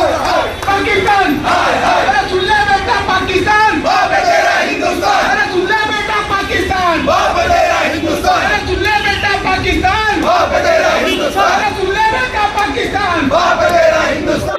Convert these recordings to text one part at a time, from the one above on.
पाकिस्तान अरे सुन ले बेटा पाकिस्तान अरे सुन ले बेटा पाकिस्तान अरे सुन ले बेटा पाकिस्तान अरे सुन ले बेटा पाकिस्तान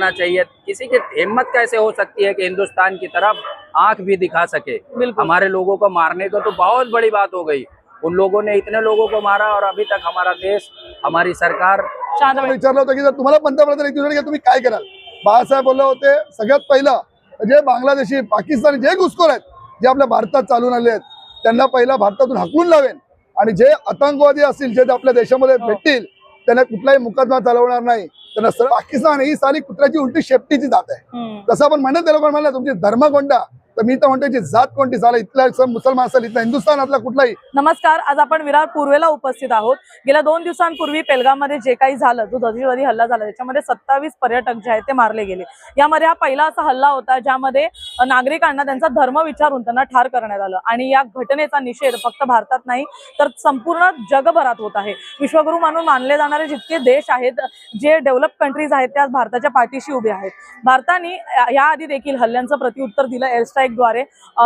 होना चाहिए। किसी की हिम्मत कैसे हो सकती है कि हिंदुस्तान की तरफ आंख भी दिखा सके। हमारे लोगों को मारने को तो बहुत बड़ी बात हो गई। उन लोगों ने इतने लोगों को मारा और अभी तक हमारा देश हमारी सरकार विचारलं होतं की जर तुम्हाला पंतप्रधान एक तुम्ही काय कराल? बाळासाहेब बोलले होते सगळ्यात पहिलं जे बांगलादेशी पाकिस्तानी जे घुसखोर आहेत जे आपल्या भारतात चालून आले आहेत त्यांना पहिला भारतातून हकलून लावेन. आणि जे आतंकवादी असतील जे आपल्या देशामध्ये भेटतील त्यांना कुठलाही मुकदमा चालवणार नाही. सरळ पाकिस्तान ही साली कुत्र्याची उलटी शेपटीची जात आहे. तसं आपण म्हणत ते लोक म्हणलं तुमची धर्म कोणता तर मी तर म्हणतो जी जात कोणती झाला इथला मुसलमान असेल इथला हिंदुस्थानातला कुठलाही. नमस्कार आज आपण विरार पूर्वेला उपस्थित आहोत. गेल्या दोन दिवसांपूर्वी पेलगाममध्ये जे काही झालं जो दहशतवादी हल्ला झाला त्याच्यामध्ये सत्तावीस पर्यटक जे आहेत ते मारले गेले. यामध्ये हा पहिला असा हल्ला होता ज्यामध्ये नागरिकांना त्यांचा धर्म विचारून त्यांना ठार करण्यात आलं. आणि या घटनेचा निषेध फक्त भारतात नाही तर संपूर्ण जगभरात होत आहे. विश्वगुरु मानून मानले जाणारे जितके देश आहेत जे डेव्हलप कंट्रीज आहेत त्या भारताच्या पाठीशी उभे आहेत. भारताने याआधी देखील हल्ल्यांचं प्रत्युत्तर दिलं एअर स्ट्राईकद्वारे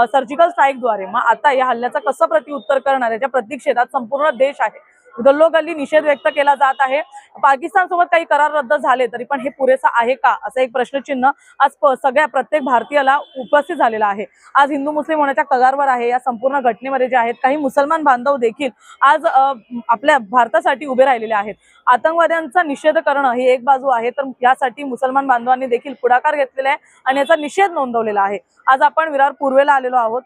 सर्जिकल स्ट्राईकद्वारे मग आता या हल्ल्याचं कसं प्रत्युत्तर करणार याच्या प्रतीक्षेत आज संपूर्ण देश आहे. गल्लोगल्ली निषेध व्यक्त केला जात आहे. पाकिस्तान सोबत काही करार रद्द झाले तरी पण हे पुरेसं आहे का? असं एक प्रश्नचिन्ह आज सगळ्या प्रत्येक भारतीयाला उपस्थित झालेला आहे. आज हिंदू मुस्लिम होण्याच्या कगारवर आहे. या संपूर्ण घटनेमध्ये जे आहेत काही मुसलमान बांधव देखील आज आपल्या भारतासाठी उभे राहिलेले आहेत. आतंकवाद्यांचा निषेध करणं ही एक बाजू आहे. तर यासाठी मुसलमान बांधवांनी देखील पुढाकार घेतलेला आहे आणि याचा निषेध नोंदवलेला आहे. आज आपण विरार पूर्वेला आलेलो आहोत.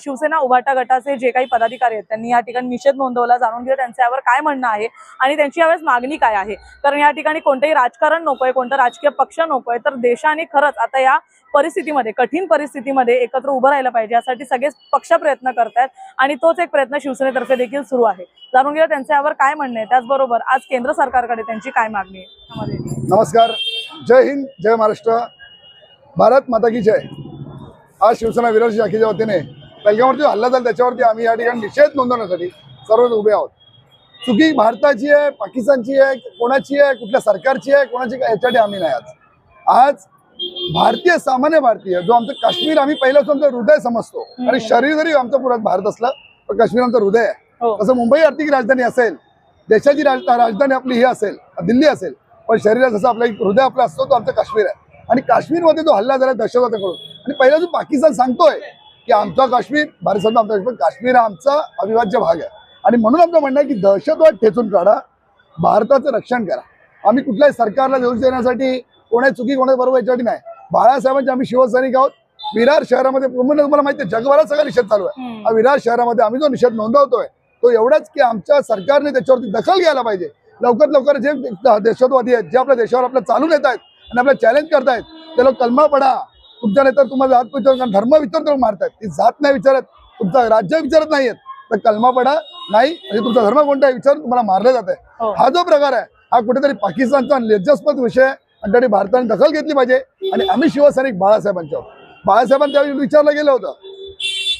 शिवसेना उभाटा गटाचे जे काही पदाधिकारी आहेत त्यांनी या ठिकाणी निषेध नोंदवला. जाणून घेऊ त्यांच्यावर काय म्हणणं आहे आणि त्यांची यावेळेस मागणी काय आहे? कारण या ठिकाणी कोणतंही राजकारण नकोय कोणतं राजकीय पक्ष नकोय तर देशाने खरंच आता या परिस्थितीमध्ये कठीण परिस्थितीमध्ये एकत्र उभं राहिलं पाहिजे यासाठी सगळेच पक्ष प्रयत्न करतायत आणि तोच एक प्रयत्न शिवसेनेतर्फे देखील सुरू आहे. जाणून घेऊया त्यांचं यावर काय म्हणणं आहे. त्याचबरोबर आज केंद्र सरकारकडे त्यांची काय मागणी आहे? नमस्कार. जय हिंद जय महाराष्ट्र. भारत माता की जय. आज शिवसेना विरोधी शाखेच्या वतीने पहिल्यावरती हल्ला झाला त्याच्यावरती आम्ही या ठिकाणी निषेध नोंदवण्यासाठी सर्वच उभे आहोत. चुकी भारताची आहे पाकिस्तानची आहे कोणाची आहे कुठल्या सरकारची आहे कोणाची काय याच्यासाठी आम्ही नाही आज. आज भारतीय सामान्य भारतीय जो आमचं काश्मीर आम्ही पहिल्याच आमचं हृदय समजतो. आणि शरीर जरी आमचं पुरात भारत असलं पण काश्मीर आमचं हृदय आहे. हो. तसं मुंबई आर्थिक राजधानी असेल देशाची राज- राजधानी आपली ही असेल दिल्ली असेल पण शरीरात जसं आपलं एक हृदय आपलं असतो तो आमचं काश्मीर आहे. आणि काश्मीरमध्ये जो हल्ला झाला दहशतवादाकडून आणि पहिला जो पाकिस्तान सांगतोय की आमचा काश्मीर भारत सरकार आमचा काश्मीर काश्मीर हा आमचा अविभाज्य भाग आहे. आणि म्हणून आमचं म्हणणं आहे की दहशतवाद ठेचून काढा भारताचं रक्षण करा. आम्ही कुठल्याही सरकारला दोष देण्यासाठी कोणा चुकी कोणा बरोबर याच्यासाठी नाही. बाळासाहेबांचे आम्ही शिवसैनिक आहोत. विरार शहरामध्ये पूर्ण तुम्हाला माहिती आहे जगभरात सगळा निषेध चालू आहे. हा विरार शहरामध्ये आम्ही जो निषेध नोंदवतोय तो एवढाच की आमच्या सरकारने त्याच्यावरती दखल घ्यायला पाहिजे. लवकरात लवकर जे दहशतवादी आहेत जे आपल्या देशावर आपल्या चालून येत आहेत आणि आपल्याला चॅलेंज करतायत ते लोक कलमा पडा. तुमच्या नेतर तुम्हाला जात विचार धर्म विचारतो मारतायत. ती जात नाही विचारत तुमचं राज्य विचारत नाहीयेत. तर कलमा पडा. नाही म्हणजे तुमचा धर्म कोणता आहे? विचारून तुम्हाला मारलं जात हो. हा जो प्रकार आहे हा कुठेतरी पाकिस्तानचा लज्जास्पद विषय आहे. आणि त्यासाठी भारताने दखल घेतली पाहिजे. आणि आम्ही शिवसैनिक बाळासाहेबांच्या. बाळासाहेबांना त्यावेळी विचारलं गेलं होतं.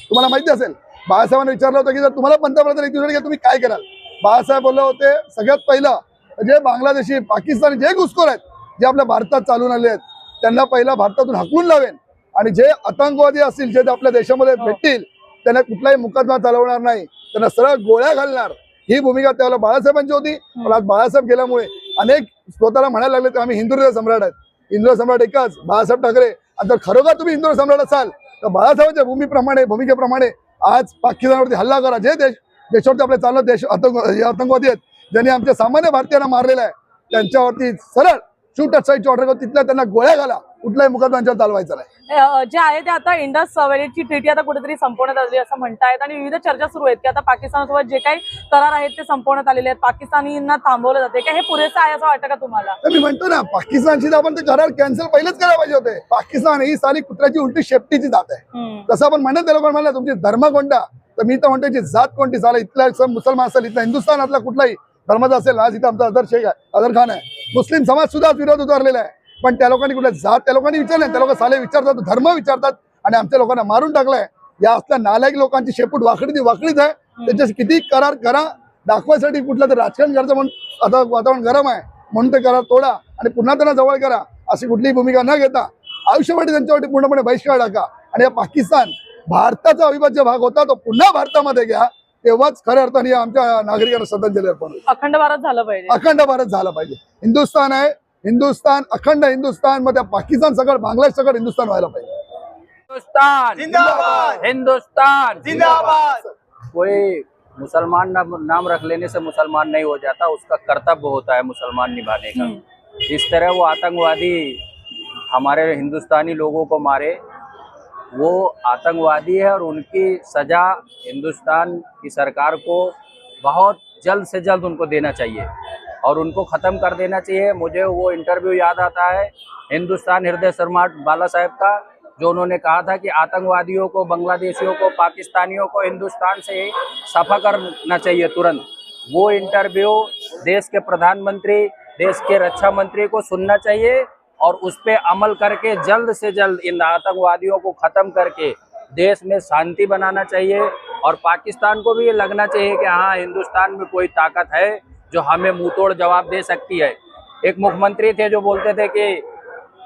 तुम्हाला माहिती असेल बाळासाहेबांना विचारलं होतं की जर तुम्हाला पंतप्रधान एक दिवसाने तुम्ही काय कराल? बाळासाहेब बोलले होते सगळ्यात पहिलं जे बांगलादेशी पाकिस्तानी जे घुसखोर आहेत जे आपल्या भारतात चालून आले आहेत त्यांना पहिला भारतातून हकलून लावेन. आणि जे आतंकवादी असतील जे आपल्या देशामध्ये भेटतील त्यांना कुठलाही मुकदमा चालवणार नाही. त्यांना सरळ गोळ्या घालणार. ही भूमिका त्यावेळेला बाळासाहेबांची होती. पण आज बाळासाहेब गेल्यामुळे अनेक स्वतःला म्हणायला लागले की आम्ही हिंदू सम्राट आहेत. हिंदू सम्राट एकच बाळासाहेब ठाकरे. आणि जर खरोखर तुम्ही हिंदू सम्राट असाल तर बाळासाहेबांच्या भूमीप्रमाणे भूमिकेप्रमाणे आज पाकिस्तानवरती हल्ला करा. जे देश देशावरती आपले चालत देश आतंक आतंकवादी आहेत ज्यांनी आमच्या सामान्य भारतीयांना मारलेलं आहे त्यांच्यावरती सरळ शूट साईडची ऑर्डर करून तिथल्या त्यांना गोळ्या घाला. कुठलाही मुकदमा चालवायचा नाही. जे आहे ते आता इंडस व्हॅलीची ट्रिटी आता कुठेतरी संपवण्यात आली असं म्हणतायत आणि विविध चर्चा सुरू आहेत की आता पाकिस्तानसोबत जे काही करार आहेत ते संपवण्यात आलेले आहेत. पाकिस्तानींना थांबवलं जाते. का हे पुरेसं आहे असं वाटतं का तुम्हाला? मी म्हणतो ना पाकिस्तानशी आपण ते करार कॅन्सल पहिलेच करायला पाहिजे होते. पाकिस्तान ही साली कुत्र्याची उलटी शेपटीची जात आहे. तसं आपण म्हणत ते लोक म्हणलं तुमची धर्म कोणता? तर मी तर म्हणतो याची जात कोणती? साला इथला मुसलमान असेल इथला हिंदुस्थानातला कुठलाही धर्माचा असेल आज इथं आमचा अदर शेख आहे अदर खान आहे. मुस्लिम समाज सुद्धा विरोध उतरलेला आहे. पण त्या लोकांनी कुठल्या जात त्या लोकांनी विचारलं त्या लोक साले विचारतात धर्म विचारतात आणि आमच्या लोकांना मारून टाकलाय. या असल्या नालायक लोकांची शेपूट वाकडी वाकडीच आहे. त्याच्याशी किती करार करा दाखवायसाठी कुठलं तर राजकारण करायचं म्हणून आता वातावरण गरम आहे. म्हणून ते करार तोडा आणि पुन्हा त्यांना जवळ करा. अशी कुठलीही भूमिका न घेता आयुष्यभर त्यांच्यावरती पूर्णपणे बहिष्कार टाका. आणि या पाकिस्तान भारताचा अविभाज्य भाग होता तो पुन्हा भारतामध्ये घ्या. तेव्हाच खऱ्या अर्थाने आमच्या नागरिकांना श्रद्धांजली अर्पण. अखंड भारत झालं पाहिजे. अखंड भारत झाला पाहिजे. हिंदुस्थान आहे हिंदुस्थान अखंड हिंदुस्तान मध्ये पाकिस्तान सगळं बांगलादेश सगळं हिंदुस्थान व्हायला पाहिजे. हिंदुस्तान. जिंदाबाद. हिंदुस्तान. जिंदाबाद. कोई मुसलमान नाम नाम रख लेने से मुसलमान नहीं हो जाता उसका कर्तव्य होता है मुसलमान निभाने का। इस तरह वो आतंकवादी हमारे हिंदुस्तानी लोगों को मारे वो आतंकवादी है और उनकी सजा हिंदुस्तान की सरकार को बहुत जल्द से जल्द उनको देना चाहिए। और उनको ख़त्म कर देना चाहिए। मुझे वो इंटरव्यू याद आता है हिंदुस्तान हृदय सम्राट बाला साहेब का, जो उन्होंने कहा था कि आतंकवादियों को, बांग्लादेशियों को, पाकिस्तानियों को हिंदुस्तान से सफ़ा करना चाहिए तुरंत। वो इंटरव्यू देश के प्रधानमंत्री, देश के रक्षा मंत्री को सुनना चाहिए और उस पर अमल करके जल्द से जल्द इन आतंकवादियों को ख़त्म करके देश में शांति बनाना चाहिए। और पाकिस्तान को भी ये लगना चाहिए कि हाँ हिंदुस्तान में कोई ताकत है। जो हमें मुँह तोड़ जवाब दे सकती है। एक मुख्यमंत्री थे जो बोलते थे कि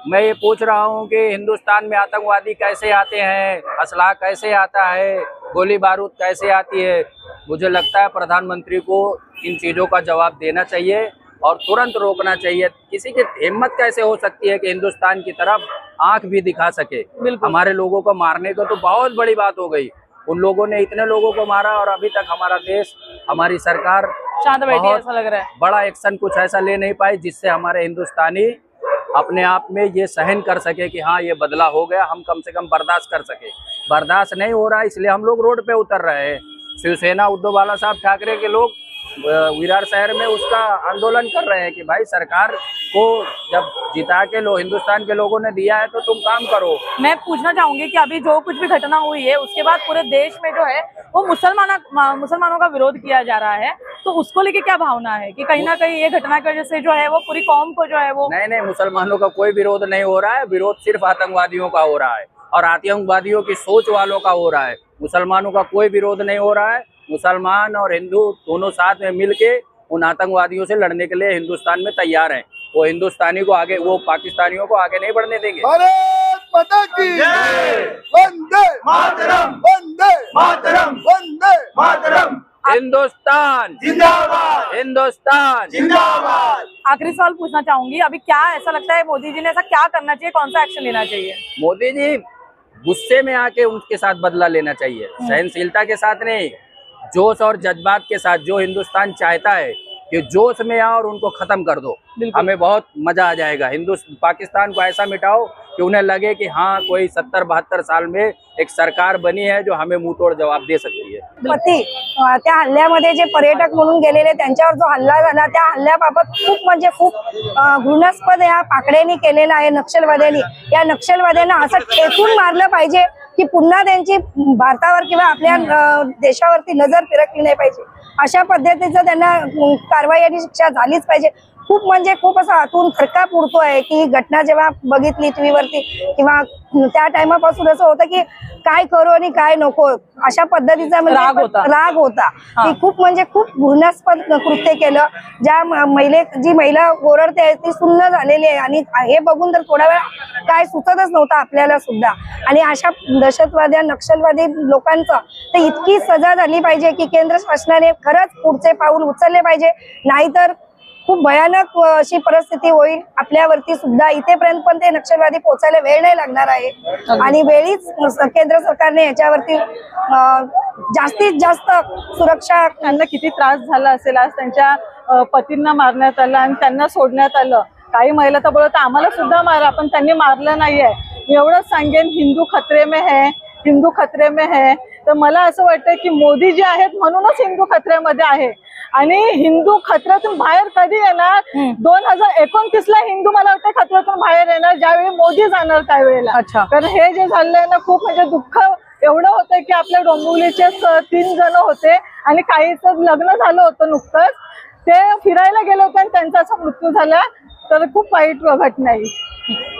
मैं ये पूछ रहा हूँ कि हिंदुस्तान में आतंकवादी कैसे आते हैं? असलाह कैसे आता है? गोली बारूद कैसे आती है? मुझे लगता है प्रधानमंत्री को इन चीज़ों का जवाब देना चाहिए और तुरंत रोकना चाहिए। किसी की हिम्मत कैसे हो सकती है कि हिंदुस्तान की तरफ़ आँख भी दिखा सके? हमारे लोगों को मारने को तो बहुत बड़ी बात हो गई। उन लोगों ने इतने लोगों को मारा और अभी तक हमारा देश हमारी सरकार शांत बैठी ऐसा लग रहा है। बड़ा एक्शन कुछ ऐसा ले नहीं पाए जिससे हमारे हिंदुस्तानी अपने आप में ये सहन कर सके कि हाँ ये बदला हो गया हम कम से कम बर्दाश्त कर सके। बर्दाश्त नहीं हो रहा इसलिए हम लोग रोड पे उतर रहे हैं। शिवसेना उद्धव बाला साहब ठाकरे के लोग विरार शहर में उसका आंदोलन कर रहे हैं कि भाई सरकार को जब जिता के लो हिंदुस्तान के लोगों ने दिया है तो तुम काम करो। मैं पूछना चाहूँगी कि अभी जो कुछ भी घटना हुई है उसके बाद पूरे देश में जो है वो मुसलमान मुसलमानों का विरोध किया जा रहा है। तो उसको लेके क्या भावना है कि कहीं ना कहीं ये घटना की वजह से जो है वो पूरी कौम को जो है वो नहीं नहीं मुसलमानों का कोई विरोध नहीं हो रहा है। विरोध सिर्फ़ आतंकवादियों का हो रहा है और आतंकवादियों की सोच वालों का हो रहा है। मुसलमानों का कोई विरोध नहीं हो रहा है। मुसलमान और हिंदू दोनों साथ में मिलके उन आतंकवादियों से लड़ने के लिए हिंदुस्तान में तैयार हैं। वो हिंदुस्तानी को आगे वो पाकिस्तानियों को आगे नहीं बढ़ने देंगे। भारत माता की जय! वंदे। मातरम! वंदे। मातरम! वंदे। मातरम। हिंदुस्तान। हिंदुस्तान। जिंदाबाद। आखिरी सवाल पूछना चाहूँगी अभी क्या ऐसा लगता है मोदी जी ने ऐसा क्या करना चाहिए कौन सा एक्शन लेना चाहिए? मोदी जी गुस्से में आके उनके साथ बदला लेना चाहिए। सहनशीलता के साथ नहीं जोश और जज्बात के साथ जो हिंदुस्तान चाहता है कि जोश में आओ और उनको खत्म कर दो। हमें बहुत मज़ा आ जाएगा। हिंदुस पाकिस्तान को ऐसा मिटाओ कि उन्हें लगे कि हाँ कोई सत्तर बहत्तर साल में एक सरकार बनी है जो हमें मुँह तोड़ जवाब दे सकती है। पती त्या हल्ल्यामध्ये जे पर्यटक म्हणून गेलेले त्यांच्यावर जो हल्ला झाला त्या हल्ल्याबाबत खूप म्हणजे खूप घृणास्पद या पाकड्यांनी केलेला आहे नक्षलवाद्यांनी. या नक्षलवाद्यांना असं ठेचून मारलं पाहिजे की पुन्हा त्यांची भारतावर किंवा आपल्या देशावरती नजर फिरकली नाही पाहिजे. अशा पद्धतीचं त्यांना कारवाई आणि शिक्षा झालीच पाहिजे. खूप म्हणजे खूप असं आतून उडतो आहे की ही घटना जेव्हा बघितली टीव्हीवरती किंवा त्या टायमापासून असं होतं की काय करू आणि काय नको अशा पद्धतीचा म्हणजे राग होता. राग होता. की खूप म्हणजे खूप घृणास्पद कृत्य केलं ज्या महिले जी महिला ओरडते आहे ती सुन्न झालेली आहे आणि हे बघून तर थोडा वेळ काय सुचतच नव्हतं आपल्याला सुद्धा आणि अशा दहशतवाद्या नक्षलवादी लोकांचं तर इतकी सजा झाली पाहिजे की केंद्र शासनाने खरंच पुढचे पाऊल उचलले पाहिजे नाहीतर खूप भयानक अशी परिस्थिती होईल. आपल्यावरती सुद्धा इथेपर्यंत पण ते नक्षलवादी पोहोचायला वेळ नाही लागणार आहे. आणि वेळीच केंद्र सरकारने याच्यावरती अ, जास्तीत जास्त सुरक्षा त्यांना किती त्रास झाला असेल आज त्यांच्या पतींना मारण्यात आलं आणि त्यांना सोडण्यात आलं. काही महिला तर बोलत आम्हाला सुद्धा मारा पण त्यांनी मारलं नाहीये. मी एवढंच सांगेन हिंदू खतरे में है हिंदू खतरे में है. तर मला असं वाटतं की मोदी जे आहेत म्हणूनच हिंदू खतऱ्यामध्ये आहे. आणि हिंदू खतऱ्यातून बाहेर कधी येणार? दोन हजार एकोणतीस ला हिंदू मला वाटतं खतऱ्यातून बाहेर येणार ज्यावेळी मोदी जाणार त्यावेळेला. अच्छा. कारण हे जे झालंय ना खूप म्हणजे दुःख एवढं होतं की आपल्या डोंबिवलीचे तीन जण होते आणि काहीच लग्न झालं होतं नुकतंच. ते फिरायला गेले होते आणि त्यांचा असा मृत्यू झाला. तर खूप वाईट घटना आहे.